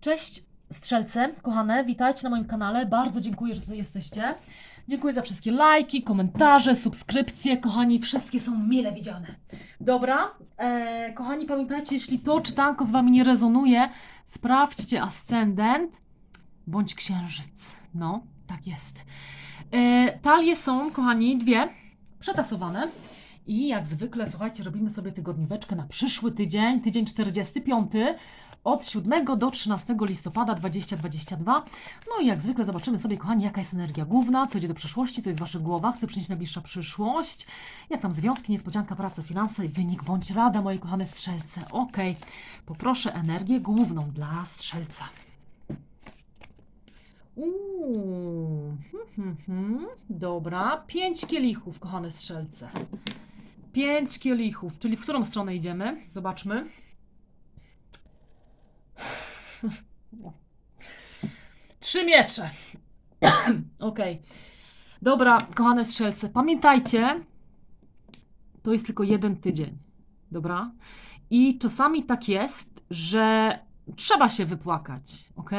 Cześć strzelce, kochane, witajcie na moim kanale. Bardzo dziękuję, że tutaj jesteście. Dziękuję za wszystkie lajki, komentarze, subskrypcje. Kochani, wszystkie są mile widziane. Dobra, e, kochani, pamiętajcie, jeśli to czytanko z Wami nie rezonuje, sprawdźcie ascendent bądź księżyc. No, tak jest. E, talie są, kochani, dwie, przetasowane. I jak zwykle, słuchajcie, robimy sobie tygodnióweczkę na przyszły tydzień, tydzień 45, od 7 do 13 listopada 2022. No i jak zwykle zobaczymy sobie, kochani, jaka jest energia główna, co idzie do przeszłości, co jest w Waszych głowach, co przynieść najbliższa przyszłość, jak tam związki, niespodzianka, praca, finanse i wynik bądź rada, moje kochane strzelce. Ok, poproszę energię główną dla strzelca. Uuu, hmm, hmm, hmm. dobra, pięć kielichów, kochane strzelce. Pięć kielichów, czyli w którą stronę idziemy? Zobaczmy. Trzy miecze. Okej. Dobra, kochane strzelce, pamiętajcie, to jest tylko jeden tydzień. Dobra? I czasami tak jest, że trzeba się wypłakać, ok?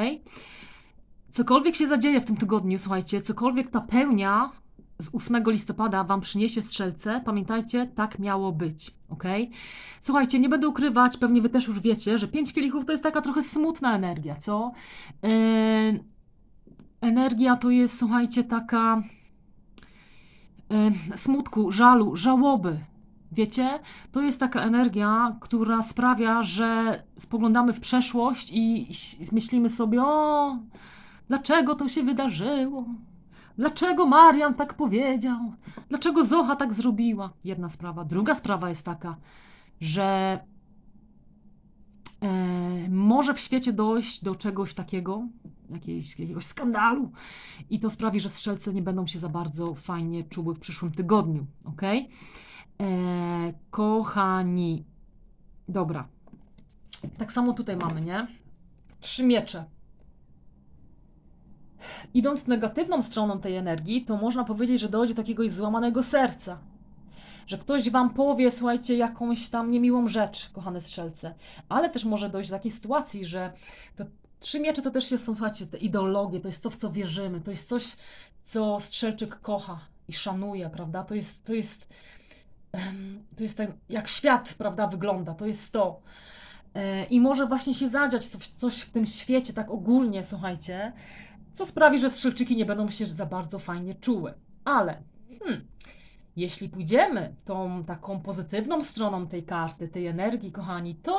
Cokolwiek się zadzieje w tym tygodniu, słuchajcie, cokolwiek ta pełnia z 8 listopada Wam przyniesie strzelce, pamiętajcie, tak miało być, ok? Słuchajcie, nie będę ukrywać, pewnie Wy też już wiecie, że 5 kielichów to jest taka trochę smutna energia, co? Yy, energia to jest, słuchajcie, taka smutku, żalu, żałoby. Wiecie, to jest taka energia, która sprawia, że spoglądamy w przeszłość i myślimy sobie, o, dlaczego to się wydarzyło? Dlaczego Marian tak powiedział? Dlaczego Zocha tak zrobiła? Jedna sprawa. Druga sprawa jest taka, że może w świecie dojść do czegoś takiego, jakiegoś skandalu, i to sprawi, że strzelce nie będą się za bardzo fajnie czuły w przyszłym tygodniu. Ok? E, kochani, dobra. Tak samo tutaj mamy, nie? Trzy miecze idąc negatywną stroną tej energii, to można powiedzieć, że dojdzie do jakiegoś złamanego serca. Że ktoś wam powie, słuchajcie, jakąś tam niemiłą rzecz, kochane strzelce. Ale też może dojść do takiej sytuacji, że to trzy miecze to też są, słuchajcie, te ideologie, to jest to, w co wierzymy, to jest coś, co strzelczyk kocha i szanuje, prawda? To jest, to jest, to jest ten, jak świat, prawda, wygląda, to jest to. E, I może właśnie się zadziać coś w tym świecie, tak ogólnie, słuchajcie, co sprawi, że strzelczyki nie będą się za bardzo fajnie czuły. Ale hmm, jeśli pójdziemy tą taką pozytywną stroną tej karty, tej energii, kochani, to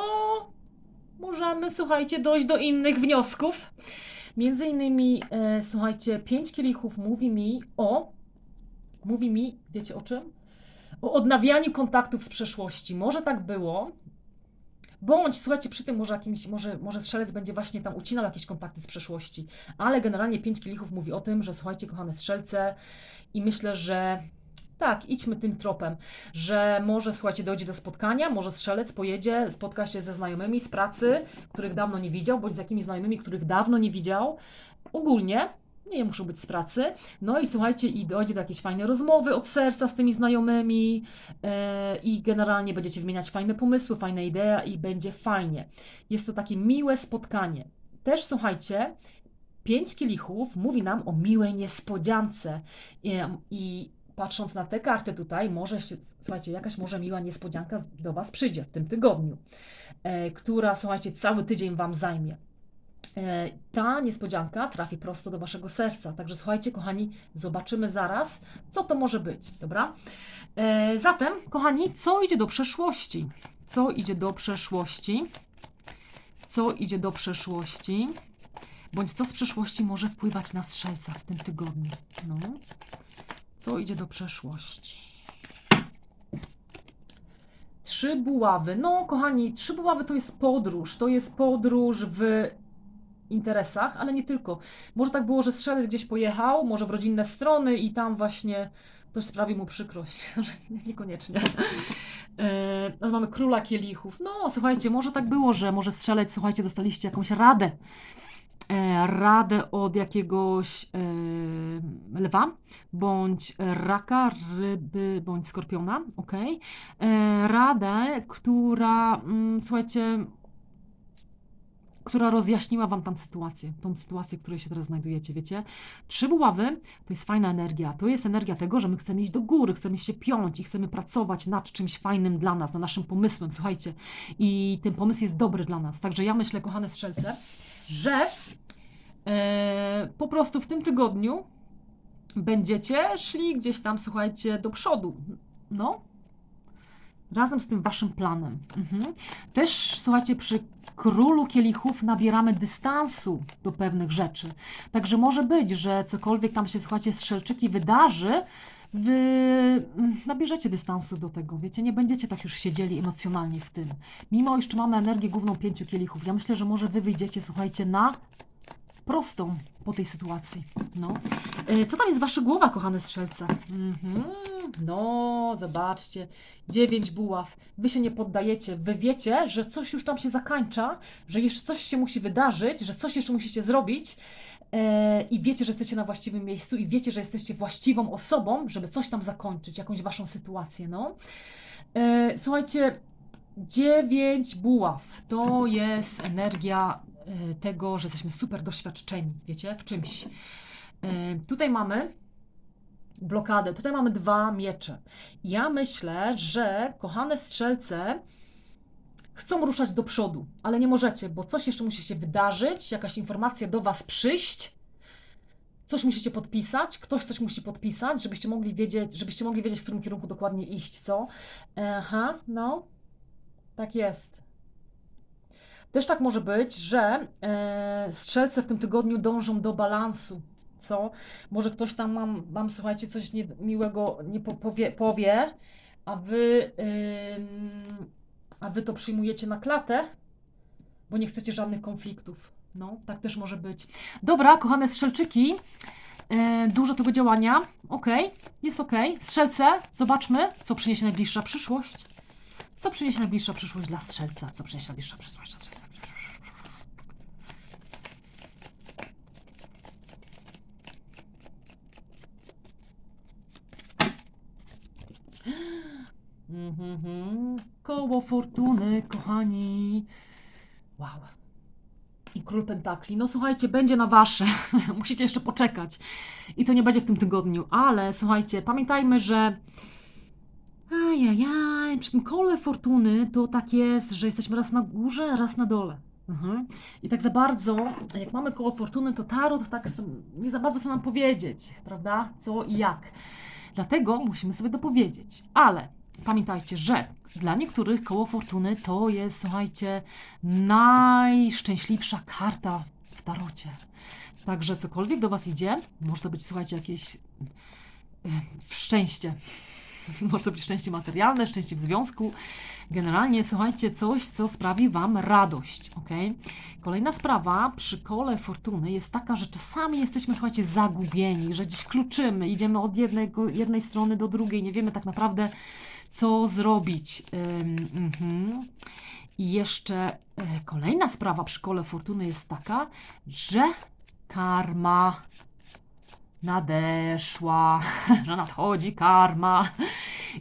możemy, słuchajcie, dojść do innych wniosków. Między innymi, e, słuchajcie, pięć kielichów mówi mi o, mówi mi, wiecie o czym? O odnawianiu kontaktów z przeszłości. Może tak było, Bądź, słuchajcie, przy tym może jakimś, może, może strzelec będzie właśnie tam ucinał jakieś kontakty z przeszłości. Ale generalnie pięć kielichów mówi o tym, że słuchajcie, kochane strzelce, i myślę, że tak, idźmy tym tropem, że może, słuchajcie, dojdzie do spotkania, może strzelec pojedzie, spotka się ze znajomymi z pracy, których dawno nie widział, bądź z jakimiś znajomymi, których dawno nie widział. Ogólnie nie muszą być z pracy. No i słuchajcie, i dojdzie do jakiejś fajnej rozmowy od serca z tymi znajomymi yy, i generalnie będziecie wymieniać fajne pomysły, fajne idee i będzie fajnie. Jest to takie miłe spotkanie. Też słuchajcie, pięć kielichów mówi nam o miłej niespodziance i, i patrząc na te karty tutaj, może się, słuchajcie, jakaś może miła niespodzianka do Was przyjdzie w tym tygodniu, e, która, słuchajcie, cały tydzień Wam zajmie. E, ta niespodzianka trafi prosto do waszego serca. Także słuchajcie, kochani, zobaczymy zaraz, co to może być, dobra? E, zatem, kochani, co idzie do przeszłości? Co idzie do przeszłości? Co idzie do przeszłości? Bądź co z przeszłości może wpływać na strzelca w tym tygodniu? No. Co idzie do przeszłości? Trzy buławy. No, kochani, trzy buławy to jest podróż. To jest podróż w interesach, ale nie tylko. Może tak było, że strzelec gdzieś pojechał, może w rodzinne strony i tam właśnie ktoś sprawi mu przykrość, niekoniecznie. E, no, mamy króla kielichów. No, słuchajcie, może tak było, że może strzelec, słuchajcie, dostaliście jakąś radę. E, radę od jakiegoś e, lwa, bądź raka, ryby, bądź skorpiona, ok? E, radę, która, mm, słuchajcie, która rozjaśniła wam tam sytuację, tą sytuację, w której się teraz znajdujecie, wiecie? Trzy buławy to jest fajna energia. To jest energia tego, że my chcemy iść do góry, chcemy się piąć i chcemy pracować nad czymś fajnym dla nas, nad naszym pomysłem, słuchajcie. I ten pomysł jest dobry dla nas. Także ja myślę, kochane strzelce, że e, po prostu w tym tygodniu będziecie szli gdzieś tam, słuchajcie, do przodu. No, razem z tym waszym planem. Mhm. Też, słuchajcie, przy królu kielichów nabieramy dystansu do pewnych rzeczy. Także może być, że cokolwiek tam się, słuchajcie, strzelczyki wydarzy, wy nabierzecie dystansu do tego, wiecie, nie będziecie tak już siedzieli emocjonalnie w tym. Mimo iż mamy energię główną pięciu kielichów, ja myślę, że może wy wyjdziecie, słuchajcie, na prostą po tej sytuacji. No. E, Co tam jest w waszych głowach, kochane strzelce? Mhm. No, zobaczcie. Dziewięć buław. Wy się nie poddajecie. Wy wiecie, że coś już tam się zakańcza, że jeszcze coś się musi wydarzyć, że coś jeszcze musicie zrobić. E, I wiecie, że jesteście na właściwym miejscu i wiecie, że jesteście właściwą osobą, żeby coś tam zakończyć, jakąś waszą sytuację. No. E, słuchajcie, dziewięć buław to jest energia e, tego, że jesteśmy super doświadczeni, wiecie, w czymś. Tutaj mamy blokadę, tutaj mamy dwa miecze. Ja myślę, że kochane strzelce chcą ruszać do przodu, ale nie możecie, bo coś jeszcze musi się wydarzyć, jakaś informacja do Was przyjść. Coś musicie podpisać, ktoś coś musi podpisać, żebyście mogli wiedzieć, żebyście mogli wiedzieć, w którym kierunku dokładnie iść, co? Aha, no. Tak jest. Też tak może być, że e, strzelce w tym tygodniu dążą do balansu. Co? Może ktoś tam mam, mam słuchajcie, coś nie po, powie, powie, a wy, a wy to przyjmujecie na klatę, bo nie chcecie żadnych konfliktów. No, tak też może być. Dobra, kochane strzelczyki, e, dużo tego działania. Okej, jest okej. Strzelce, zobaczmy, co przyniesie najbliższa przyszłość. Co przyniesie najbliższa przyszłość dla strzelca? Co przyniesie najbliższa przyszłość dla strzelca? Koło fortuny, kochani. Wow. I król pentakli. No słuchajcie, będzie na wasze. Musicie jeszcze poczekać. I to nie będzie w tym tygodniu, ale słuchajcie, pamiętajmy, że Ajajaj, przy tym kole fortuny to tak jest, że jesteśmy raz na górze, raz na dole. Mhm. I tak za bardzo, jak mamy koło fortuny, to tarot tak nie za bardzo chce nam powiedzieć, prawda? Co i jak. Dlatego musimy sobie dopowiedzieć. Ale pamiętajcie, że dla niektórych koło fortuny to jest, słuchajcie, najszczęśliwsza karta w tarocie. Także cokolwiek do Was idzie, może to być, słuchajcie, jakieś e, szczęście. Może to być szczęście materialne, szczęście w związku. Generalnie, słuchajcie, coś, co sprawi Wam radość, ok? Kolejna sprawa przy kole fortuny jest taka, że czasami jesteśmy, słuchajcie, zagubieni, że gdzieś kluczymy, idziemy od jednego, jednej strony do drugiej, nie wiemy tak naprawdę, co zrobić. Ym, mhm. I jeszcze e, kolejna sprawa przy kole fortuny jest taka, że karma nadeszła, że nadchodzi karma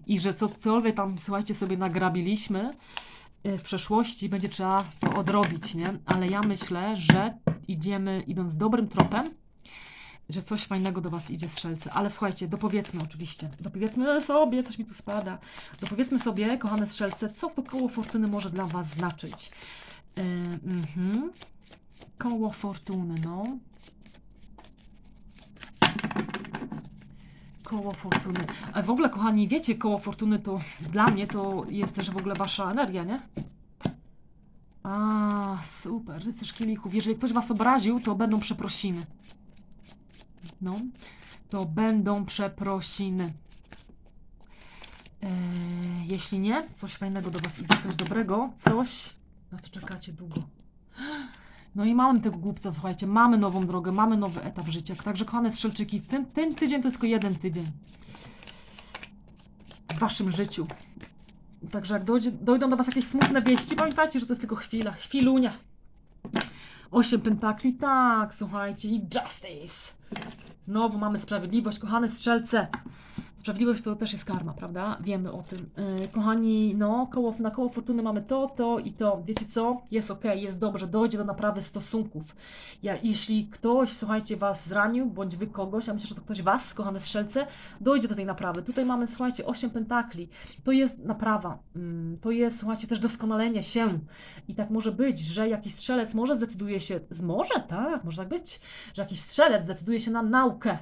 i że cokolwiek tam, słuchajcie, sobie nagrabiliśmy e, w przeszłości, będzie trzeba to odrobić, nie? Ale ja myślę, że idziemy, idąc dobrym tropem, że coś fajnego do Was idzie, strzelcy. Ale słuchajcie, dopowiedzmy oczywiście, dopowiedzmy sobie, coś mi tu spada, dopowiedzmy sobie, kochane strzelce, co to koło fortuny może dla Was znaczyć. Yy. Koło fortuny, no. Koło fortuny. A w ogóle, kochani, wiecie, koło fortuny to dla mnie to jest też w ogóle wasza energia, nie? A, super, rycerz kielichów. Jeżeli ktoś was obraził, to będą przeprosiny. No, to będą przeprosiny. Eee, jeśli nie, coś fajnego do was idzie, coś dobrego, coś, na co czekacie długo. No i mamy tego głupca, słuchajcie, mamy nową drogę, mamy nowy etap życia. Także kochane strzelczyki, ten, ten tydzień to jest tylko jeden tydzień w waszym życiu. Także jak dojdzie, dojdą do was jakieś smutne wieści, pamiętajcie, że to jest tylko chwila, chwilunia. Osiem pentakli, tak, słuchajcie, i justice. Znowu mamy sprawiedliwość, kochane strzelce. Sprawiedliwość to też jest karma, prawda? Wiemy o tym. Yy, kochani, no, koło, na koło fortuny mamy to, to i to. Wiecie co? Jest ok, jest dobrze, dojdzie do naprawy stosunków. Ja, jeśli ktoś, słuchajcie, was zranił, bądź wy kogoś, a myślę, że to ktoś was, kochane strzelce, dojdzie do tej naprawy. Tutaj mamy, słuchajcie, 8 pentakli. To jest naprawa. Mm, to jest, słuchajcie, też doskonalenie się. I tak może być, że jakiś strzelec może zdecyduje się, może tak, może tak być, że jakiś strzelec zdecyduje się na naukę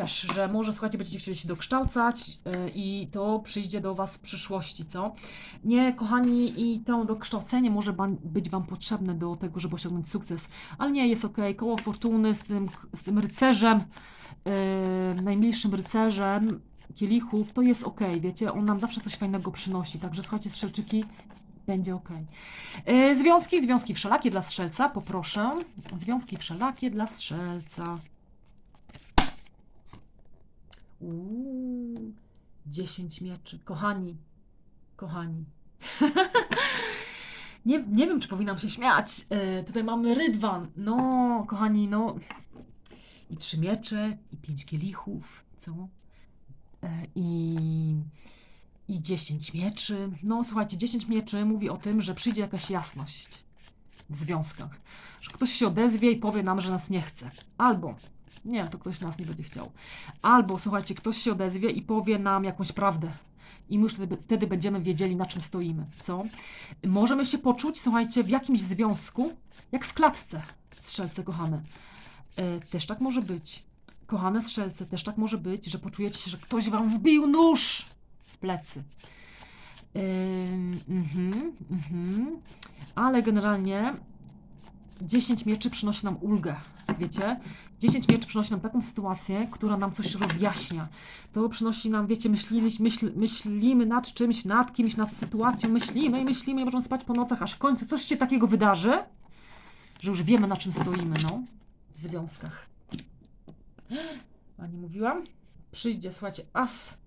też, że może słuchajcie, będziecie chcieli się dokształcać yy, i to przyjdzie do Was w przyszłości, co? Nie, kochani, i to dokształcenie może być Wam potrzebne do tego, żeby osiągnąć sukces, ale nie, jest ok, koło fortuny z tym, z tym rycerzem, yy, najmilszym rycerzem kielichów, to jest ok, wiecie, on nam zawsze coś fajnego przynosi, także słuchajcie, strzelczyki, będzie ok. Yy, związki, związki wszelakie dla strzelca, poproszę. Związki wszelakie dla strzelca. Uuu, 10 mieczy. Kochani, kochani. nie, nie wiem, czy powinnam się śmiać. E, tutaj mamy rydwan. No, kochani, no. I trzy miecze, i pięć kielichów, co? E, I, I 10 mieczy. No, słuchajcie, 10 mieczy mówi o tym, że przyjdzie jakaś jasność w związkach. Że ktoś się odezwie i powie nam, że nas nie chce. Albo nie, to ktoś nas nie będzie chciał. Albo słuchajcie, ktoś się odezwie i powie nam jakąś prawdę. I my już wtedy, wtedy będziemy wiedzieli, na czym stoimy. Co? Możemy się poczuć, słuchajcie, w jakimś związku, jak w klatce, strzelce kochane. E, też tak może być. Kochane strzelce, też tak może być, że poczujecie się, że ktoś wam wbił nóż w plecy. Yy, mhm, mhm. Ale generalnie 10 mieczy przynosi nam ulgę, wiecie? 10 mieczy przynosi nam taką sytuację, która nam coś rozjaśnia. To przynosi nam, wiecie, myślimy, myśl, myślimy nad czymś, nad kimś, nad sytuacją, myślimy i myślimy możemy spać po nocach, aż w końcu coś się takiego wydarzy, że już wiemy, na czym stoimy, no, w związkach. A nie mówiłam? Przyjdzie, słuchajcie, as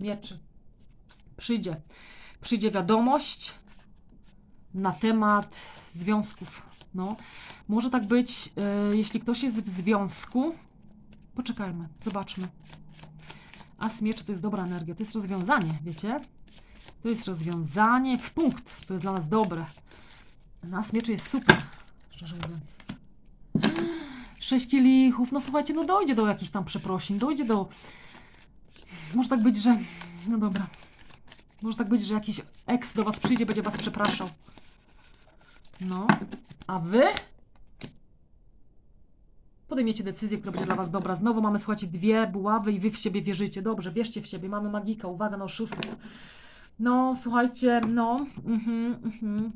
mieczy. Przyjdzie. Przyjdzie wiadomość na temat związków. No, może tak być, e, jeśli ktoś jest w związku. Poczekajmy, zobaczmy. As mieczy to jest dobra energia, to jest rozwiązanie, wiecie? To jest rozwiązanie w punkt, to jest dla nas dobre. As mieczy jest super, szczerze mówiąc. Sześć kielichów, no słuchajcie, no dojdzie do jakichś tam przeprosin, dojdzie do... Może tak być, że... No dobra. Może tak być, że jakiś ex do was przyjdzie, będzie was przepraszał. No, a wy podejmiecie decyzję, która będzie dla was dobra. Znowu mamy, słuchajcie, dwie buławy i wy w siebie wierzycie. Dobrze, wierzcie w siebie. Mamy magika, uwaga na oszustów. No, słuchajcie, no, mhm, mhm.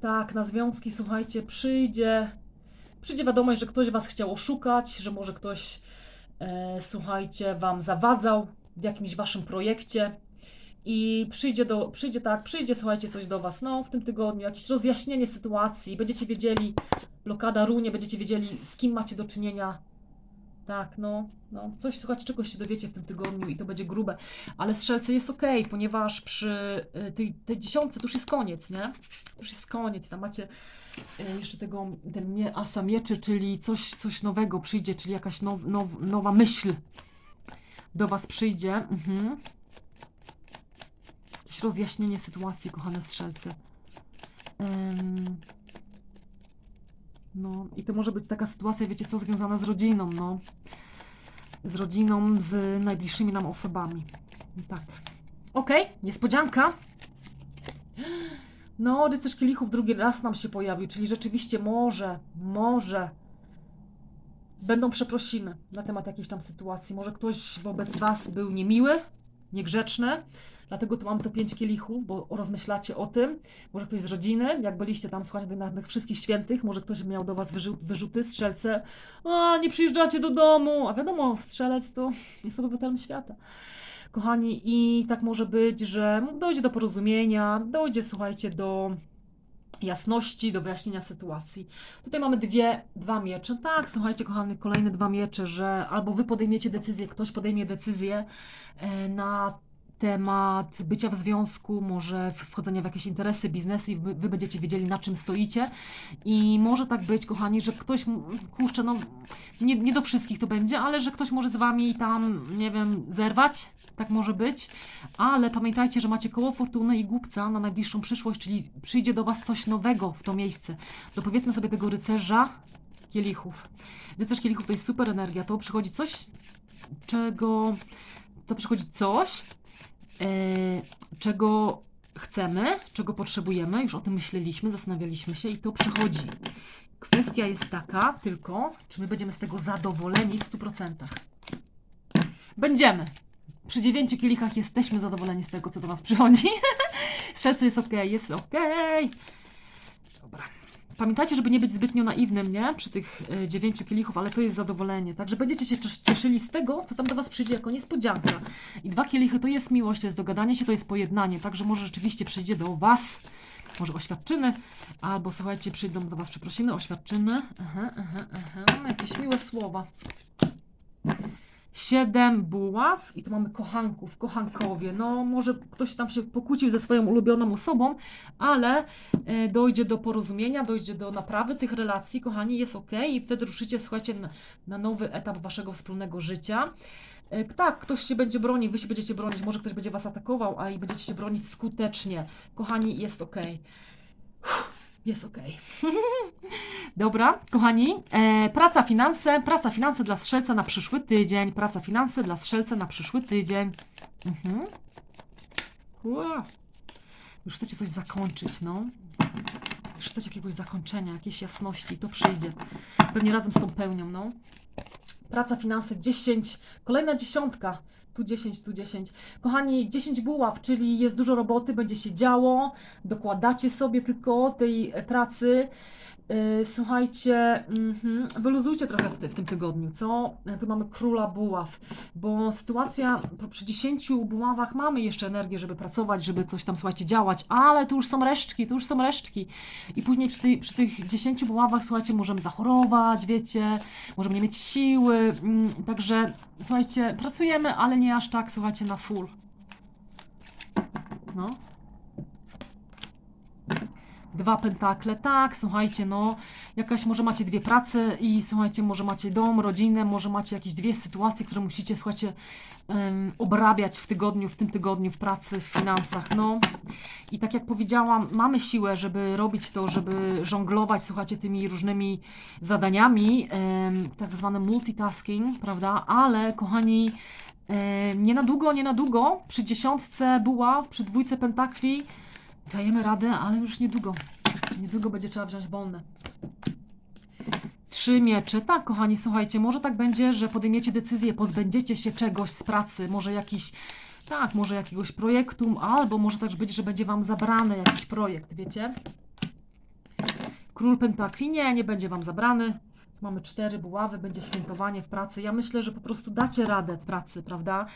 Tak, na związki, słuchajcie, przyjdzie, przyjdzie wiadomość, że ktoś was chciał oszukać, że może ktoś, e, słuchajcie, wam zawadzał w jakimś waszym projekcie i przyjdzie, do, przyjdzie tak, przyjdzie, słuchajcie, coś do Was, no, w tym tygodniu, jakieś rozjaśnienie sytuacji, będziecie wiedzieli, blokada runie, będziecie wiedzieli, z kim macie do czynienia. Tak, no, no, coś, słuchajcie, czegoś się dowiecie w tym tygodniu i to będzie grube. Ale strzelce jest ok, ponieważ przy y, tej, tej dziesiątce to już jest koniec, nie? To już jest koniec, tam macie y, jeszcze tego, ten mie, asa mieczy, czyli coś, coś nowego przyjdzie, czyli jakaś now, now, nowa myśl do Was przyjdzie. Mhm jakieś rozjaśnienie sytuacji, kochane strzelce. Um, no i to może być taka sytuacja, wiecie co, związana z rodziną, no. Z rodziną, z najbliższymi nam osobami. Tak. Okej, okay, niespodzianka. No, rycerz kielichów drugi raz nam się pojawił, czyli rzeczywiście może, może będą przeprosiny na temat jakiejś tam sytuacji. Może ktoś wobec Was był niemiły, niegrzeczny, Dlatego tu mam to pięć kielichów, bo rozmyślacie o tym. Może ktoś z rodziny, jak byliście tam, słuchajcie, na tych wszystkich świętych, może ktoś miał do was wyrzu wyrzuty, strzelce. A, nie przyjeżdżacie do domu. A wiadomo, strzelec to jest obywatelem świata. Kochani, i tak może być, że dojdzie do porozumienia, dojdzie, słuchajcie, do jasności, do wyjaśnienia sytuacji. Tutaj mamy dwie, dwa miecze. Tak, słuchajcie, kochani, kolejne dwa miecze, że albo wy podejmiecie decyzję, ktoś podejmie decyzję e, na temat bycia w związku, może wchodzenia w jakieś interesy, biznesy i wy, wy będziecie wiedzieli na czym stoicie. I może tak być, kochani, że ktoś, kurczę, no nie, nie do wszystkich to będzie, ale że ktoś może z Wami tam, nie wiem, zerwać, tak może być, ale pamiętajcie, że macie koło fortuny i głupca na najbliższą przyszłość, czyli przyjdzie do Was coś nowego w to miejsce, do powiedzmy sobie tego rycerza kielichów. Rycerz kielichów to jest super energia, to przychodzi coś, czego, to przychodzi coś, czego chcemy, czego potrzebujemy, już o tym myśleliśmy, zastanawialiśmy się i to przychodzi. Kwestia jest taka tylko, czy my będziemy z tego zadowoleni w 100%. Będziemy. Przy dziewięciu kielichach jesteśmy zadowoleni z tego, co do Was przychodzi. Strzelcy jest ok, jest ok. Pamiętajcie, żeby nie być zbytnio naiwnym, nie? Przy tych e, dziewięciu kielichów, ale to jest zadowolenie. Także będziecie się ciesz- cieszyli z tego, co tam do Was przyjdzie jako niespodzianka. I dwa kielichy to jest miłość, to jest dogadanie się, to jest pojednanie. Także może rzeczywiście przyjdzie do Was, może oświadczyny, albo słuchajcie, przyjdą do Was przeprosiny, oświadczyny. Aha, aha, aha. Jakieś miłe słowa. Siedem buław i tu mamy kochanków, kochankowie. No, może ktoś tam się pokłócił ze swoją ulubioną osobą, ale e, dojdzie do porozumienia, dojdzie do naprawy tych relacji, kochani, jest ok i wtedy ruszycie, słuchajcie, na, na nowy etap waszego wspólnego życia. E, Tak, ktoś się będzie bronił, wy się będziecie bronić, może ktoś będzie was atakował, a i będziecie się bronić skutecznie. Kochani, jest ok. Jest ok. Dobra, kochani. E, praca, finanse. Praca, finanse dla strzelca na przyszły tydzień. Praca, finanse dla strzelca na przyszły tydzień. Mhm. Ua. Już chcecie coś zakończyć, no. Już chcecie jakiegoś zakończenia, jakiejś jasności. To przyjdzie. Pewnie razem z tą pełnią, no. Praca, finanse 10. Kolejna dziesiątka. Tu 10, tu 10. Kochani, 10 buław, czyli jest dużo roboty, będzie się działo. Dokładacie sobie tylko tej pracy. Yy, Słuchajcie, mhm, wyluzujcie trochę w, ty, w tym tygodniu, co? E, Tu mamy króla buław, bo sytuacja przy 10 buławach mamy jeszcze energię, żeby pracować, żeby coś tam, słuchajcie, działać, ale tu już są resztki, tu już są resztki. I później przy, przy tych 10 buławach, słuchajcie, możemy zachorować, wiecie, możemy nie mieć siły, mm, także słuchajcie, pracujemy, ale nie aż tak, słuchajcie, na full. No. Dwa pentakle, tak, słuchajcie, no, jakaś, może macie dwie prace i słuchajcie, może macie dom, rodzinę, może macie jakieś dwie sytuacje, które musicie, słuchajcie, em, obrabiać w tygodniu, w tym tygodniu, w pracy, w finansach, no. I tak jak powiedziałam, mamy siłę, żeby robić to, żeby żonglować, słuchajcie, tymi różnymi zadaniami, em, tak zwany multitasking, prawda, ale kochani, nie na długo, nie na długo, przy dziesiątce buław, przy dwójce pentakli, Dajemy radę, ale już niedługo. Niedługo będzie trzeba wziąć wolne. Trzy miecze. Tak, kochani, słuchajcie, może tak będzie, że podejmiecie decyzję, pozbędziecie się czegoś z pracy, może jakiś, tak, może jakiegoś projektu, albo może też być, że będzie Wam zabrany jakiś projekt, wiecie? Król Pentakli, nie, nie będzie Wam zabrany. Mamy cztery buławy, będzie świętowanie w pracy. Ja myślę, że po prostu dacie radę pracy, prawda?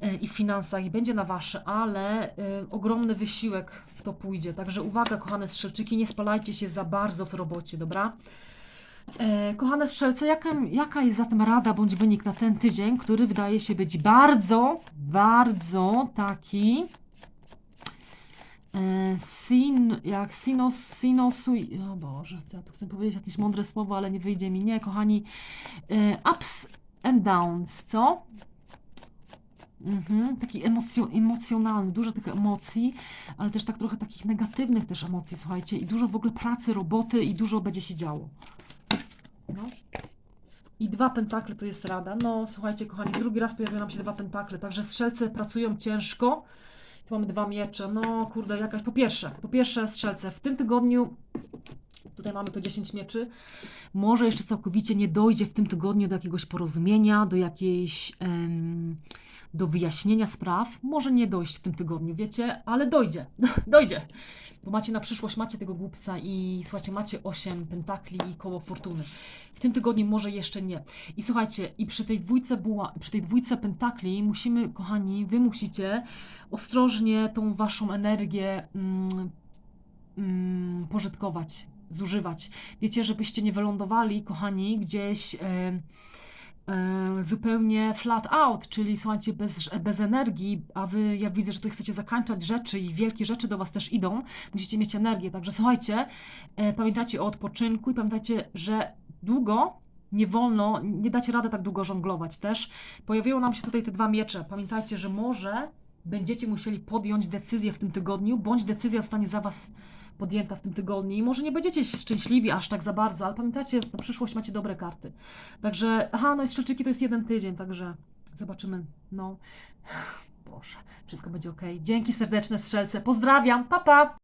E, I w finansach, i będzie na wasze, ale e, ogromny wysiłek w to pójdzie. Także uwaga, kochane strzelczyki, nie spalajcie się za bardzo w robocie, dobra? E, kochane strzelce, jaka, jaka jest zatem rada bądź wynik na ten tydzień, który wydaje się być bardzo, bardzo taki sin, jak sinos, sinosu, o Boże, ja tu chcę powiedzieć jakieś mądre słowo, ale nie wyjdzie mi, nie, kochani, e, ups and downs, co? Mhm, taki emocjo, emocjonalny, dużo tych emocji, ale też tak trochę takich negatywnych też emocji, słuchajcie, i dużo w ogóle pracy, roboty i dużo będzie się działo. No. I dwa pentakle to jest rada. No, słuchajcie, kochani, drugi raz pojawiają nam się dwa pentakle, także strzelce pracują ciężko. Tu mamy dwa miecze. No, kurde, jakaś. Po pierwsze, po pierwsze, strzelce, w tym tygodniu Tutaj mamy to 10 mieczy. Może jeszcze całkowicie nie dojdzie w tym tygodniu do jakiegoś porozumienia, do jakiejś. em, do wyjaśnienia spraw. Może nie dojść w tym tygodniu, wiecie, ale dojdzie. dojdzie. Bo macie na przyszłość, macie tego głupca i słuchajcie, macie 8 pentakli i koło fortuny. W tym tygodniu może jeszcze nie. I słuchajcie, i przy tej dwójce buła, przy tej dwójce pentakli musimy, kochani, wy musicie ostrożnie tą waszą energię mm, mm, pożytkować, zużywać. Wiecie, żebyście nie wylądowali, kochani, gdzieś e, zupełnie flat out, czyli słuchajcie, bez, bez energii, a wy, ja widzę, że tu chcecie zakańczać rzeczy i wielkie rzeczy do was też idą, musicie mieć energię, także słuchajcie, e, pamiętajcie o odpoczynku i pamiętajcie, że długo nie wolno, nie dacie rady tak długo żonglować też. Pojawiły nam się tutaj te dwa miecze, pamiętajcie, że może będziecie musieli podjąć decyzję w tym tygodniu, bądź decyzja zostanie za was podjęta w tym tygodniu i może nie będziecie szczęśliwi aż tak za bardzo, ale pamiętajcie, na przyszłość macie dobre karty. Także, aha, no i strzelczyki to jest jeden tydzień, także zobaczymy, no. Boże, wszystko będzie ok. Dzięki serdeczne strzelce, pozdrawiam, pa pa!